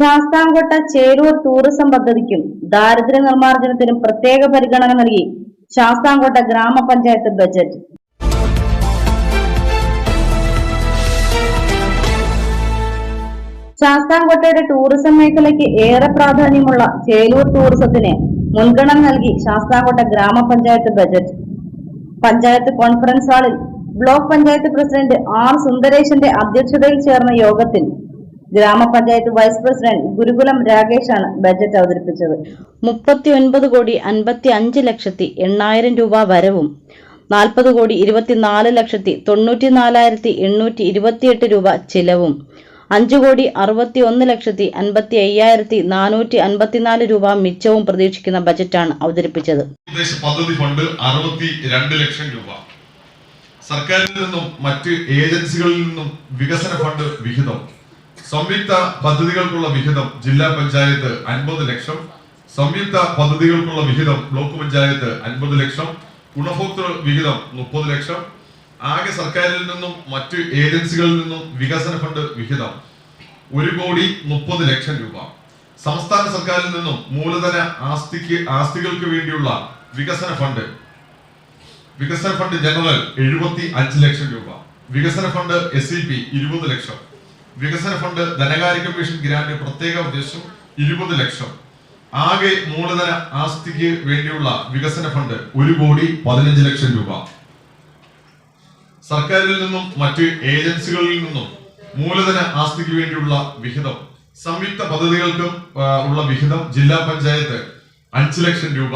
Sasthamkotta Cheroor tourism പദ്ധതിക്കും ദാരിദ്ര്യ നിർമ്മാർജനത്തിനും പ്രത്യേക പരിഗണന നൽകി ശാസ്താംകോട്ട ഗ്രാമപഞ്ചായത്ത് ബജറ്റ്. ശാസ്താംകോട്ടയുടെ ടൂറിസം മേഖലയ്ക്ക് ഏറെ പ്രാധാന്യമുള്ള ചേലൂർ ടൂറിസത്തിന് മുൻഗണന നൽകി ശാസ്താംകോട്ട ഗ്രാമപഞ്ചായത്ത് ബജറ്റ്. പഞ്ചായത്ത് കോൺഫറൻസ് ഹാളിൽ ബ്ലോക്ക് പഞ്ചായത്ത് പ്രസിഡന്റ് ആർ സുന്ദരേശന്റെ അധ്യക്ഷതയിൽ ചേർന്ന യോഗത്തിൽ ഗ്രാമപഞ്ചായത്ത് വൈസ് പ്രസിഡന്റ് ഗുരുകുലം രാകേഷാണ് ബജറ്റ് അവതരിപ്പിച്ചത്. മുപ്പത്തി ഒൻപത് കോടി അൻപത്തി അഞ്ച് ലക്ഷത്തി എണ്ണായിരം രൂപ വരവും നാൽപ്പത് കോടി ഇരുപത്തിനാല് ലക്ഷത്തി തൊണ്ണൂറ്റി നാലായിരത്തി എണ്ണൂറ്റി ഇരുപത്തിയെട്ട് രൂപ ചിലവും അഞ്ചു കോടി അറുപത്തി ഒന്ന് ലക്ഷത്തി അൻപത്തി അയ്യായിരത്തി നാനൂറ്റി അൻപത്തിനാല് രൂപ മിച്ചവും പ്രതീക്ഷിക്കുന്ന ബജറ്റാണ് അവതരിപ്പിച്ചത്. പദ്ധതി ഫണ്ട് അറുപത്തി രണ്ട് ലക്ഷം രൂപ. സർക്കാരിൽ നിന്നും മറ്റ് ഏജൻസികളിൽ നിന്നും വികസന ഫണ്ട് വിഹിതം. സംയുക്ത പദ്ധതികൾക്കുള്ള വിഹിതം ജില്ലാ പഞ്ചായത്ത് അൻപത് ലക്ഷം. സംയുക്ത പദ്ധതികൾക്കുള്ള വിഹിതം ബ്ലോക്ക് പഞ്ചായത്ത് അൻപത് ലക്ഷം. ഗുണഭോക്തൃ വിഹിതം മുപ്പത് ലക്ഷം. ആകെ സർക്കാരിൽ നിന്നും മറ്റ് ഏജൻസികളിൽ നിന്നും വികസന ഫണ്ട് വിഹിതം ഒരു കോടി മുപ്പത് ലക്ഷം രൂപ. സംസ്ഥാന സർക്കാരിൽ നിന്നും മൂലധന ആസ്തിക്ക് ആസ്തികൾക്ക് വേണ്ടിയുള്ള വികസന ഫണ്ട്. വികസന ഫണ്ട് ജനറൽ എഴുപത്തി അഞ്ച് ലക്ഷം രൂപ. വികസന ഫണ്ട് എസ് ഇ പി ഇരുപത് ലക്ഷം. വികസന ഫണ്ട് ധനകാര്യ കമ്മീഷൻ ഗ്രാന്റ് പ്രത്യേക ഉദ്ദേശം ഇരുപത് ലക്ഷം. ആകെ മൂലധന ആസ്തിക്ക് വേണ്ടിയുള്ള വികസന ഫണ്ട് ഒരു കോടി പതിനഞ്ച് ലക്ഷം രൂപ. സർക്കാരിൽ നിന്നും മറ്റ് ഏജൻസികളിൽ നിന്നും മൂലധന ആസ്തിക്ക് വേണ്ടിയുള്ള വിഹിതം സംയുക്ത പദ്ധതികൾക്കും ഉള്ള വിഹിതം ജില്ലാ പഞ്ചായത്ത് അഞ്ച് ലക്ഷം രൂപ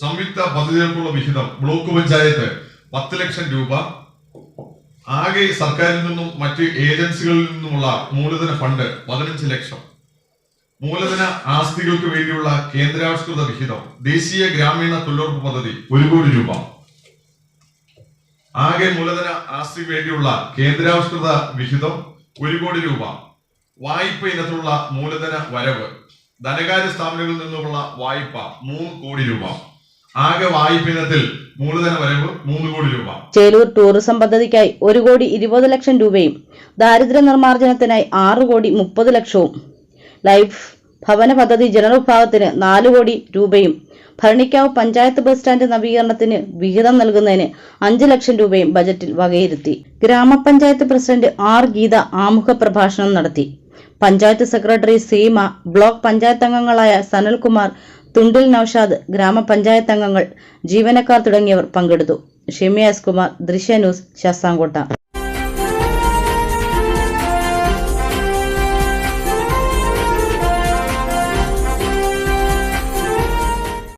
സംയുക്ത പദ്ധതികൾക്കുള്ള വിഹിതം ബ്ലോക്ക് പഞ്ചായത്ത് പത്ത് ലക്ഷം രൂപ ആകെ സർക്കാരിൽ നിന്നും മറ്റ് ഏജൻസികളിൽ നിന്നുമുള്ള മൂലധന ഫണ്ട് പതിനഞ്ച് ലക്ഷം. മൂലധന ആസ്തികൾക്ക് വേണ്ടിയുള്ള കേന്ദ്രാവിഷ്കൃത വിഹിതം ദേശീയ ഗ്രാമീണ തൊഴിലുറപ്പ് പദ്ധതി ഒരു കോടി രൂപ. ആകെ മൂലധന ആസ്തിക്ക് വേണ്ടിയുള്ള കേന്ദ്രാവിഷ്കൃത വിഹിതം ഒരു കോടി രൂപ. വായ്പ ഇനത്തിലുള്ള മൂലധന വരവ്. ധനകാര്യ സ്ഥാപനങ്ങളിൽ നിന്നുമുള്ള വായ്പ മൂന്ന് കോടി രൂപ. ആകെ വായ്പിനത്തിൽ മൂലധനം വരവ് മൂന്ന് കോടി രൂപ. ചേലൂർ ടൂറിസം പദ്ധതിക്കായി ഒരു കോടി ഇരുപത് ലക്ഷം രൂപയും ദാരിദ്ര്യ നിർമ്മാർജനത്തിനായി ആറ് കോടി മുപ്പത് ലക്ഷവും ലൈഫ് ഭവന പദ്ധതി ജനറൽ വിഭാഗത്തിന് നാല് കോടി രൂപയും ഭരണിക്കാവ് പഞ്ചായത്ത് ബസ് സ്റ്റാൻഡ് നവീകരണത്തിന് വിഹിതം നൽകുന്നതിന് അഞ്ച് ലക്ഷം രൂപയും ബജറ്റിൽ വകയിരുത്തി. ഗ്രാമപഞ്ചായത്ത് പ്രസിഡന്റ് ആർ ഗീത ആമുഖ പ്രഭാഷണം നടത്തി. പഞ്ചായത്ത് സെക്രട്ടറി സീമ ബ്ലോക്ക് പഞ്ചായത്ത് അംഗങ്ങളായ സനൽകുമാർ തുണ്ടിൽ നൌഷാദ് ഗ്രാമപഞ്ചായത്ത് അംഗങ്ങൾ ജീവനക്കാർ തുടങ്ങിയവർ പങ്കെടുത്തു. ഷിമിയ എസ് കുമാർ ദൃശ്യ ന്യൂസ് ശാസ്താംകോട്ട.